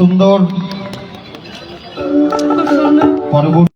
সুন্দর। পরবর্তী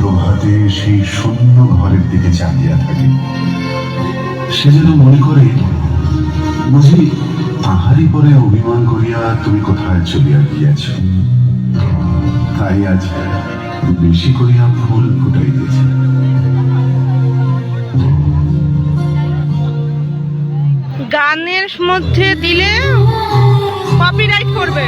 প্রভাতে সেই শূন্য ঘরের দিকে চাহিয়া থাকে। সে যেন মনে করে, বুঝি তাহারই পরে অভিমান করিয়া তুমি কোথায় চলিয়া গিয়াছ। তাই আজ বেশি করিয়া ফুল ফুটাইতেছে। গানের মধ্যে দিলে কপিরাইট করবে।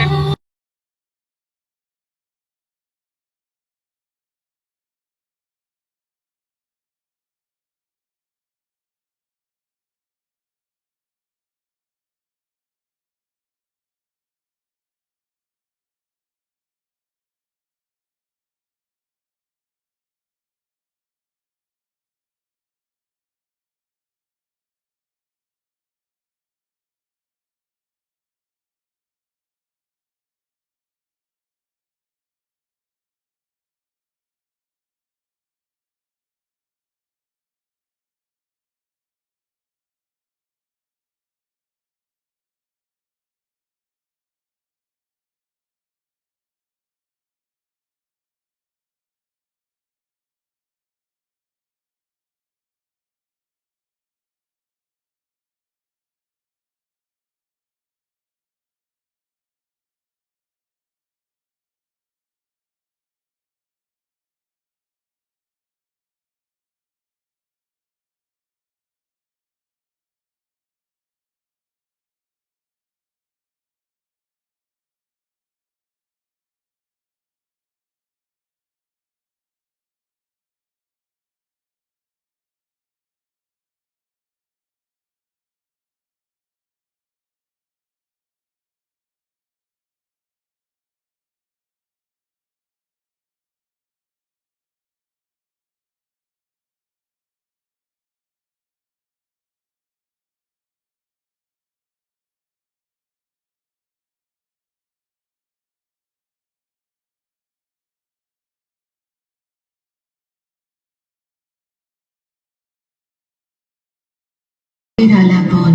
আলাপন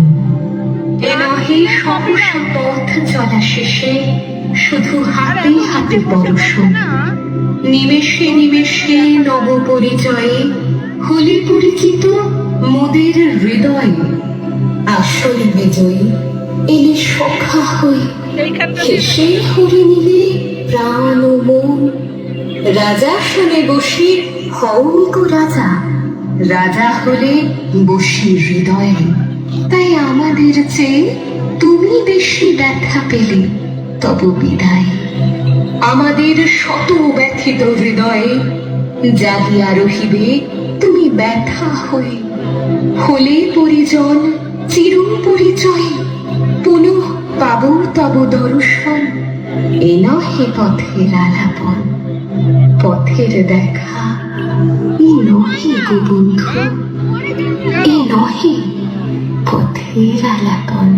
এ নহে সহসা পথ চলা শেষে শুধু হাতে হাতে পরশন নিমেষে নিমেষে নব পরিচয়ে হলে পরিচিত মোদের হৃদয়ে আসল বিজয়ী। এলে সখা এইখানটা হেসে হরে নিলে প্রাণ ও মন। রাজা শুনে বসি হৌক রাজা। রাজা হলে বসি হৃদয়ে। তাই আমাদের চেয়ে তুমি বেশি ব্যথা পেলে, তব বিদায়। আমাদের শত ব্যথিত হৃদয়ে জাগিয়া রহিবে, তুমি ব্যথা হয়ে। হলে পরিজন চির পরিচয় পুনঃ পাব তব দর্শন। এ নহে পথের আলাপন, পথের দেখা। নহে গো বন্ধু এ নহে পথের আলাপন।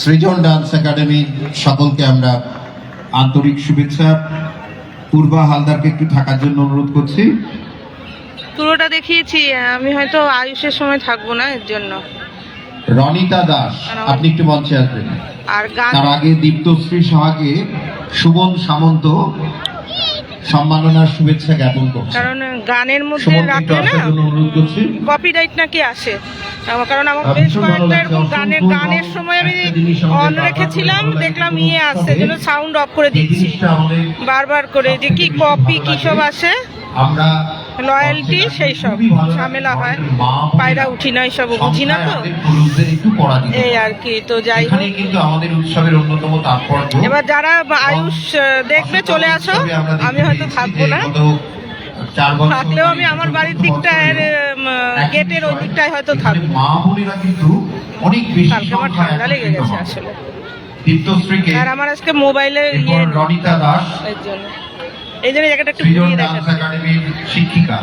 সৃজন ডান্স একাডেমি সকলকে আমরা আন্তরিক শুভেচ্ছা। পূর্বা হালদারকে একটু থাকার জন্য অনুরোধ করছি। পুরোটা দেখিয়েছি আমি হয়তো আয়ুষের সময় থাকব না এর জন্য। রনিতা দাস আপনি একটু মঞ্চে আসবেন। আর গান তার আগে দীপ্তশ্রী সাহাকে সুমন সামন্ত সম্মাননার শুভেচ্ছা জ্ঞাপন করছে। কারণ গানের মধ্যে রাখলে না কপিরাইট নাকি আসে? আমার- কারণ আমার বেশ কয়েকটা এরকম গানের গানের সময় আমি অন রেখেছিলাম দেখলাম ইয়ে আসছে যেন সাউন্ড অফ করে দিচ্ছি। বারবার করে যে কি কপি কি সব আসে? আমরা লয়্যালটি সেই সব ঝামেলা হয়। পায়রা উঠি না সব বুঝি না তো? এই আর কি তো যাই এবার যারা আয়ুষ দেখবে চলে আসো। আমি হয়তো থাকব না। থাকলেও আমি আমার বাড়ির দিকটায় গেটের ওই দিকটায় হয়তো থাকব মা বোনেরা কিন্তু অনেক বেশি আমার ঠান্ডা লেগে গেছে আসলে। দীপ্তশ্রীকে আর আমার আজকে মোবাইলে ইয়ে রনিতা দাস এর জন্য। এই জন্য জায়গাটা একটু ঘুরিয়ে দেখাচ্ছি। একাডেমির শিক্ষিকা।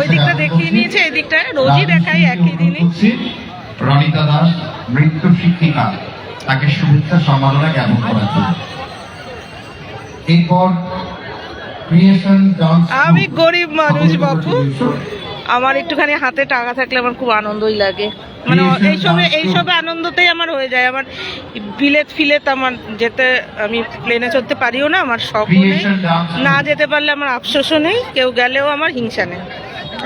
ওই দিকটা দেখিয়ে নিয়েছে এই দিকটা রোজই দেখাই একই রনিতা দাস নৃত্য শিক্ষিকা। তাকে শুভেচ্ছা সম্মাননা জ্ঞাপন জন্য। এরপর আমি গরিব মানুষ বাপু। আমার একটুখানি হাতে টাকা থাকলে আমার খুব আনন্দই লাগে। মানে এইসবে এইসব আনন্দতেই আমার হয়ে যায়। আমার বিলেত ফিলেত আমার যেতে আমি প্লেনে চড়তে পারিও না আমার শখও নেই। না যেতে পারলে আমার আফসোসও নেই কেউ গেলেও আমার হিংসা নেই।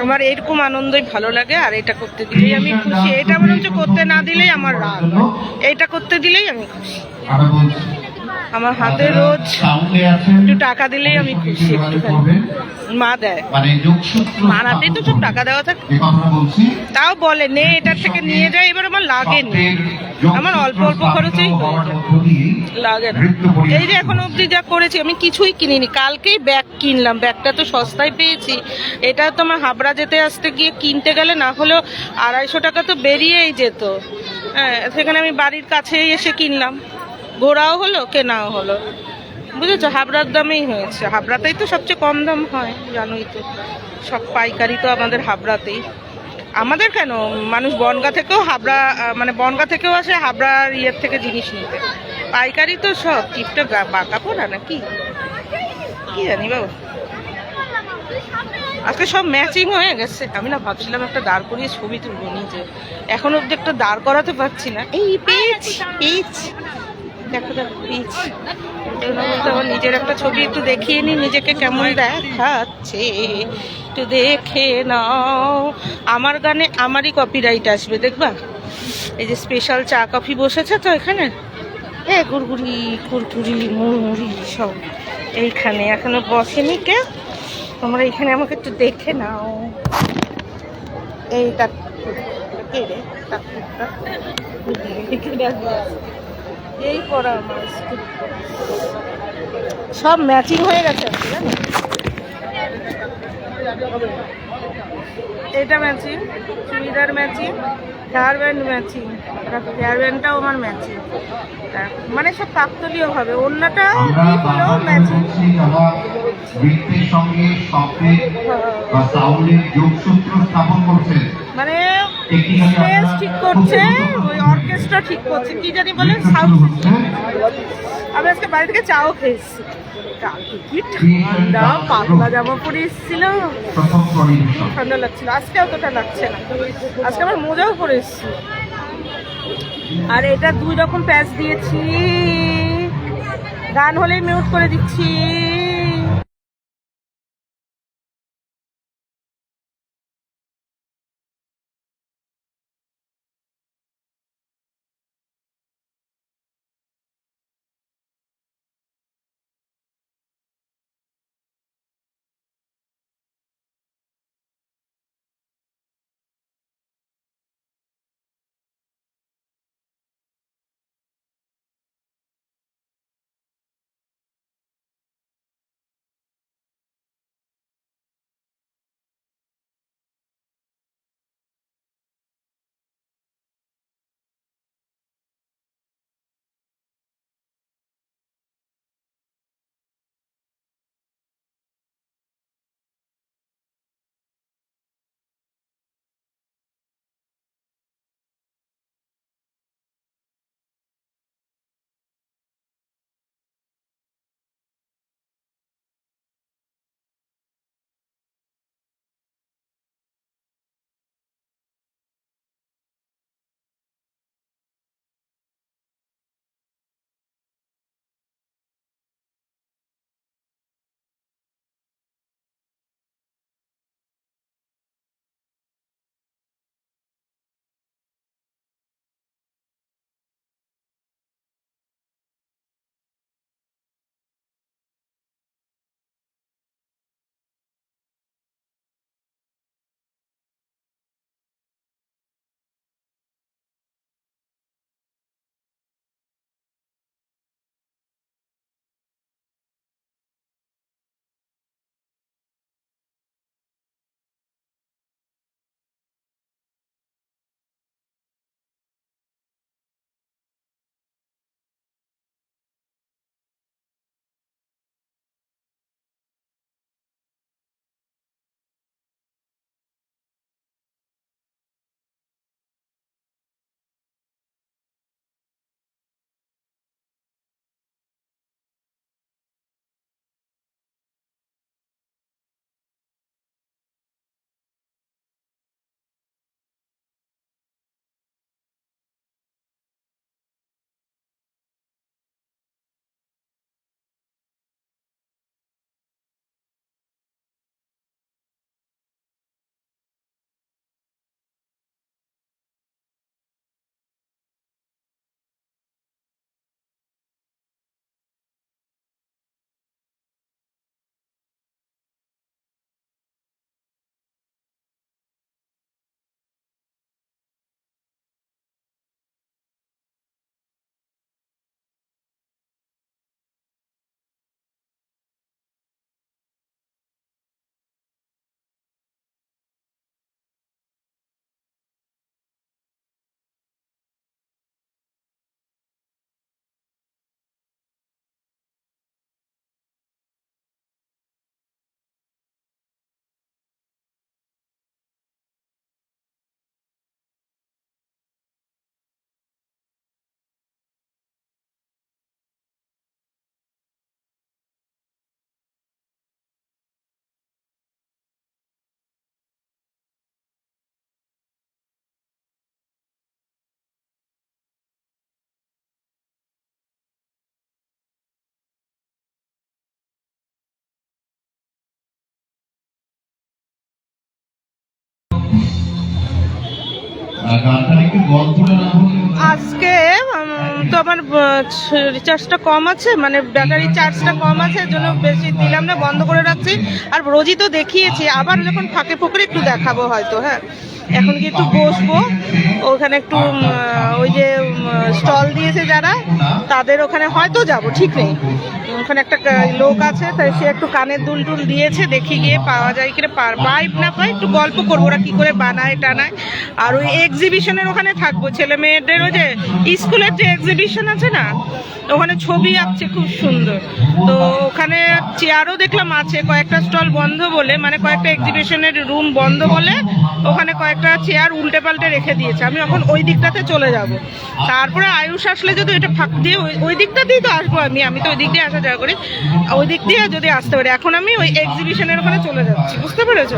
আমার এরকম আনন্দই ভালো লাগে আর এটা করতে দিলেই আমি খুশি। এটা মনে হচ্ছে করতে না দিলেই আমার রাগ এইটা করতে দিলেই আমি খুশি। আমরা হাতে রোজ একটু টাকা দিলেই আমি খুশি একটুখানি। মা দেয়। মানে মার হাতেই তো সব টাকা দেওয়া থাকে। তাও বলে নে এটার থেকে নিয়ে যায় এবার আমার লাগেনি আমার অল্প অল্প খরচেই লাগে না। এই যে এখন অবধি যা করেছি আমি কিছুই কিনিনি। কালকেই ব্যাগ কিনলাম। ব্যাগটা তো সস্তায় পেয়েছি। এটা তো আমার হাবড়া যেতে আসতে গিয়ে কিনতে গেলে না হলেও আড়াইশো টাকা তো বেরিয়েই যেত। হ্যাঁ সেখানে আমি বাড়ির কাছেই এসে কিনলাম। ঘোরাও হলো, কেনাও হলো। বুঝেছ? হাবড়ার দামেই হয়েছে। হাবড়াতেই তো সবচেয়ে কম দাম হয়, জানোই তো। সব পাইকারি তো আমাদের হাবড়াতেই। আমাদের কেন? মানুষ বনগা থেকেও হাবড়া মানে বনগা থেকেও আসে হাবড়ার ইয়ের থেকে জিনিস নিতে। পাইকারি তো সব টিপটা বাঁকা পড়া নাকি? কি জানি বাবু। আজকে সব ম্যাচিং হয়ে গেছে। আমি না ভাবছিলাম একটা দাঁড় করিয়ে ছবি তুলবো নিজে। এখন অব্দি একটা দাঁড় করাতে পারছি না। এই পিচ পিচ। দেখো দেখো আমার নিজের একটা ছবি একটু দেখিয়ে নি, নিজেকে কেমন দেখাচ্ছে একটু দেখে নাও। আমার গানে আমারই কপিরাইট আসবে, দেখবা? এই যে স্পেশাল চা কফি বসেছে তো এখানে? এ গুড়গুড়ি কুরকুরি, মুড়মুড়ি সব এইখানে এখনও বসেনি কে? তোমরা এখানে আমাকে একটু দেখে নাও। এইটা কে রে। এই আমার সব ম্যাচিং হয়ে গেছে। এটা matching churidar matching hair band matching hair ব্যান্ডটাও আমার ম্যাচিং মানে সব কাকতলীয় হবে। অন্যটা হলেও ম্যাচিং বলছি আমরা নৃত্যের সঙ্গে শব্দের বা সাউন্ডের যোগসূত্র স্থাপন করছেন। মানে ঠিক করছে ওই অর্কেস্ট্রা ঠিক করছে। কি জানি বলে? সাউন্ড আমি আজকে বাড়ি থেকে চাও খেয়েছি কালকে কি ঠান্ডা, পাতলা জামা পরে প্রথম ঠান্ডা লাগছিল। আজকে অতটা লাগছে না। আজকে আবার মোজাও পরে এসেছি। আর এটা দুই রকম প্যাচ দিয়েছি। গান হলেই মিউট করে দিচ্ছি। আজকে তো আমার রিচার্জটা কম আছে মানে ব্যাটারি চার্জটা কম আছে, এর জন্য বেশি দিলাম না, বন্ধ করে রাখছি। আর রোজই তো দেখিয়েছি, আবার যখন ফাঁকে ফুকরে একটু দেখাবো হয়তো হ্যাঁ। এখন কি একটু বসবো। ওখানে একটু ওই যে স্টল দিয়েছে যারা, তাদের ওখানে হয়তো যাব, ঠিক নেই। ওখানে একটা লোক আছে, তাই সে একটু কানের দুল টুল দিয়েছে, দেখি গিয়ে পাওয়া যায় কিনা। পাই না পাই, একটু গল্প করব ওরা কি করে বানায়, টানায়। আর ওই এক্সিবিশনের ওখানে থাকব, ছেলে মেয়েদের ওই যে, স্কুলের যে এক্সিবিশন আছে না, ওখানে ছবি আঁকছে খুব সুন্দর। তো ওখানে চেয়ারও দেখলাম আছে, কয়েকটা স্টল বন্ধ বলে মানে কয়েকটা এক্সিবিশনের রুম বন্ধ বলে, ওখানে কয়েকটা চেয়ার উল্টে পাল্টে রেখে দিয়েছে। আমি এখন ওই দিকটাতে চলে যাব। তারপরে আয়ুষ আসলে যদি এটা ফাঁক দিয়ে ওই- দিকটা তো আসব আমি। আমি তো ওই দিক দিয়ে আসা যাওয়া করি। ওই দিক দিয়ে যদি আসতে পারি। এখন আমি ওই এক্সিবিশনের ওখানে চলে যাচ্ছি। বুঝতে পেরেছ?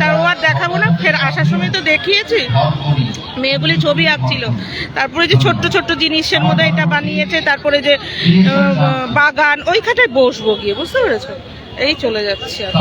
তার ও আর দেখাবো না। ফের আসার সময় তো দেখিয়েছি। মেয়েগুলি ছবি আঁকছিল। তারপরে যে ছোট্ট ছোট্ট জিনিসের মধ্যে এটা বানিয়েছে। তারপরে যে বাগান, ওইখানটায় বসবো গিয়ে। বুঝতে পেরেছ? এই চলে যাচ্ছি আর